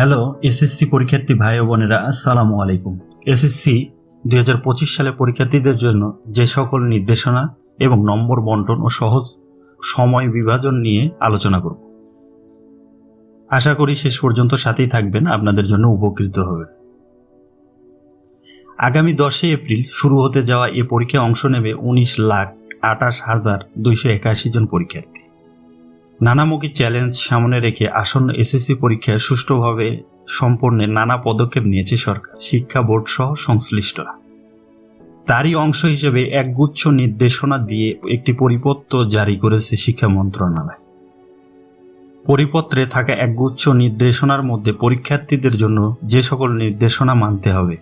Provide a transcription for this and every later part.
Hello, SSC পরীক্ষার্থী ভাই ও বোনেরা, আসসালামু আলাইকুম। এসএসসি দু হাজার পঁচিশ সালে পরীক্ষার্থীদের জন্য যে সকল নির্দেশনা এবং নম্বর বন্টন ও সহজ সময় বিভাজন নিয়ে আলোচনা করব। আশা করি শেষ পর্যন্ত সাথেই থাকবেন, আপনাদের জন্য উপকৃত হবেন। আগামী দশই এপ্রিল শুরু হতে যাওয়া এ পরীক্ষায় অংশ নেবে উনিশ লাখ আঠাশ হাজার দুইশো একাশি জন পরীক্ষার্থী। নানামুখী চ্যালেঞ্জ সামনে রেখে আসন্ন এসএসসি পরীক্ষায় সুষ্ঠুভাবে সম্পন্নে নানা পদক্ষেপ নিয়েছে সরকার, শিক্ষা বোর্ড সহ সংশ্লিষ্টরা। তারই অংশ হিসেবে একগুচ্ছ নির্দেশনা দিয়ে একটি পরিপত্র জারি করেছে শিক্ষা মন্ত্রণালয়। পরিপত্রে থাকা একগুচ্ছ নির্দেশনার মধ্যে পরীক্ষার্থীদের জন্য যে সকল নির্দেশনা মানতে হবে,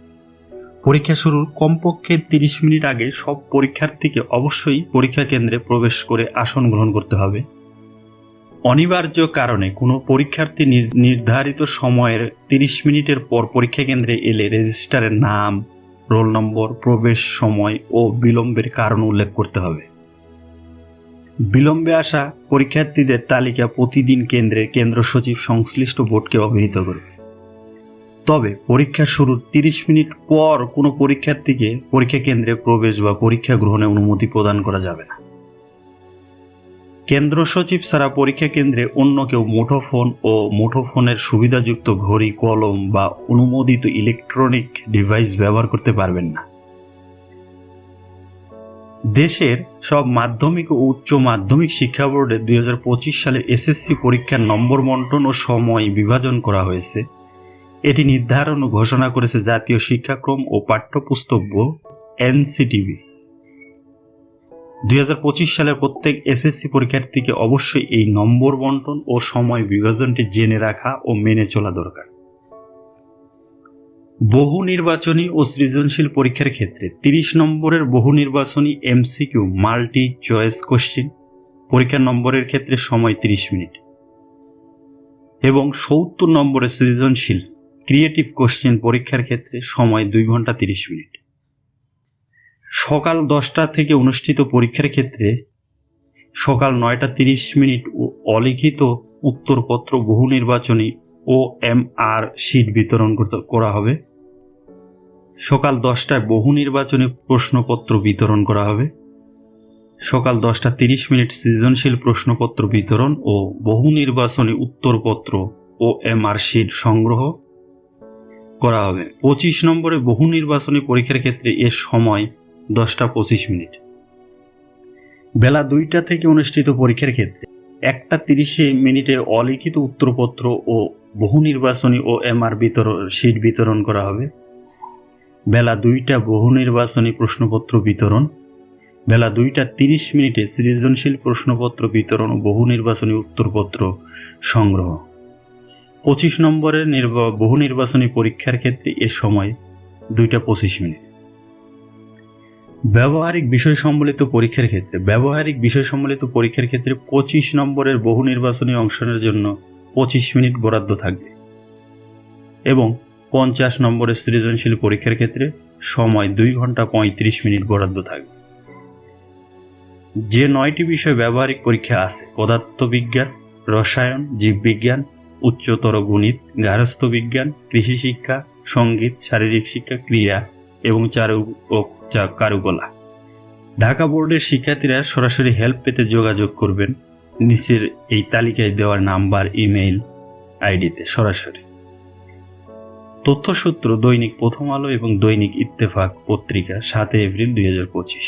পরীক্ষা শুরুর কমপক্ষে তিরিশ মিনিট আগে সব পরীক্ষার্থীকে অবশ্যই পরীক্ষা কেন্দ্রে প্রবেশ করে আসন গ্রহণ করতে হবে। অনিবার্য কারণে কোনো পরীক্ষার্থী নির্ধারিত সময়ের তিরিশ মিনিটের পর পরীক্ষা কেন্দ্রে এলে রেজিস্টারের নাম, রোল নম্বর, প্রবেশ সময় ও বিলম্বের কারণ উল্লেখ করতে হবে। বিলম্বে আসা পরীক্ষার্থীদের তালিকা প্রতিদিন কেন্দ্রের কেন্দ্র সচিব সংশ্লিষ্ট বোর্ডকে অবহিত করবে। তবে পরীক্ষা শুরুর তিরিশ মিনিট পর কোনো পরীক্ষার্থীকে পরীক্ষা কেন্দ্রে প্রবেশ বা পরীক্ষা গ্রহণে অনুমতি প্রদান করা যাবে না। কেন্দ্র সচিব ছাড়া পরীক্ষা কেন্দ্রে অন্য কেউ মুঠোফোন ও মুঠোফোনের সুবিধাযুক্ত ঘড়ি, কলম বা অনুমোদিত ইলেকট্রনিক ডিভাইস ব্যবহার করতে পারবেন না। দেশের সব মাধ্যমিক ও উচ্চ মাধ্যমিক শিক্ষা বোর্ডে দুই হাজার পঁচিশ সালে এসএসসি পরীক্ষার নম্বর বন্টন ও সময় বিভাজন করা হয়েছে। এটি নির্ধারণ ও ঘোষণা করেছে জাতীয় শিক্ষাক্রম ও পাঠ্যপুস্তক বোর্ড, এনসিটিভি। দুই হাজার পঁচিশ সালের প্রত্যেক এসএসসি পরীক্ষার্থীকে অবশ্যই এই নম্বর বন্টন ও সময় বিভাজনটি জেনে রাখা ও মেনে চলা দরকার। বহু নির্বাচনী ও সৃজনশীল পরীক্ষার ক্ষেত্রে তিরিশ নম্বরের বহু নির্বাচনী এমসিকিউ মাল্টি চয়েস কোশ্চিন, পরীক্ষার নম্বরের ক্ষেত্রে সময় তিরিশ মিনিট এবং সত্তর নম্বরের সৃজনশীল ক্রিয়েটিভ কোশ্চিন পরীক্ষার ক্ষেত্রে সময় দুই ঘণ্টা তিরিশ মিনিট। সকাল দশটা থেকে অনুষ্ঠিত পরীক্ষার ক্ষেত্রে সকাল নয়টা তিরিশ মিনিট অলিখিত উত্তরপত্র বহু নির্বাচনী ও এম আর শিট বিতরণ করা হবে। সকাল দশটায় বহু নির্বাচনী প্রশ্নপত্র বিতরণ করা হবে। সকাল দশটা তিরিশ মিনিট সৃজনশীল প্রশ্নপত্র বিতরণ ও বহু নির্বাচনী উত্তরপত্র ও এম আর শিট সংগ্রহ করা হবে। পঁচিশ নম্বরে বহু নির্বাচনী পরীক্ষার ক্ষেত্রে এর সময় দশটা পঁচিশ মিনিট। বেলা দুইটা থেকে অনুষ্ঠিত পরীক্ষার ক্ষেত্রে একটা তিরিশে মিনিটে অলিখিত উত্তরপত্র ও বহু নির্বাচনী ও এমআর বিতরণ সিট বিতরণ করা হবে। বেলা দুইটা বহু নির্বাচনী প্রশ্নপত্র বিতরণ। বেলা দুইটা তিরিশ মিনিটে সৃজনশীল প্রশ্নপত্র বিতরণ ও বহু নির্বাচনী উত্তরপত্র সংগ্রহ। পঁচিশ নম্বরের নির্বা, বহু নির্বাচনী পরীক্ষার ক্ষেত্রে এ সময় দুইটা পঁচিশ মিনিট। ব্যবহারিক বিষয় সম্বলিত পরীক্ষার ক্ষেত্রে, ব্যবহারিক বিষয় সম্বলিত পরীক্ষার ক্ষেত্রে পঁচিশ নম্বরের বহু নির্বাচনী অংশের জন্য পঁচিশ মিনিট বরাদ্দ থাকবে এবং পঞ্চাশ নম্বরের সৃজনশীল পরীক্ষার ক্ষেত্রে সময় দুই ঘণ্টা পঁয়ত্রিশ মিনিট বরাদ্দ থাকবে। যে নয়টি বিষয় ব্যবহারিক পরীক্ষা আছে, পদার্থবিজ্ঞান, রসায়ন, জীববিজ্ঞান, উচ্চতর গণিত গার্হস্থ্য বিজ্ঞান কৃষি শিক্ষা, সংগীত, শারীরিক শিক্ষা, ক্রিয়া এবং চারু ও কারুকলা। ঢাকা বোর্ডের শিক্ষার্থীরা সরাসরি হেল্প পেতে যোগাযোগ করবেন। নিচের এই তালিকায় দেওয়ার নাম্বার ইমেইল আইডিতে সরাসরি। তথ্যসূত্র দৈনিক প্রথম আলো এবং দৈনিক ইত্তেফাক পত্রিকা সাতই এপ্রিল দুই হাজার পঁচিশ।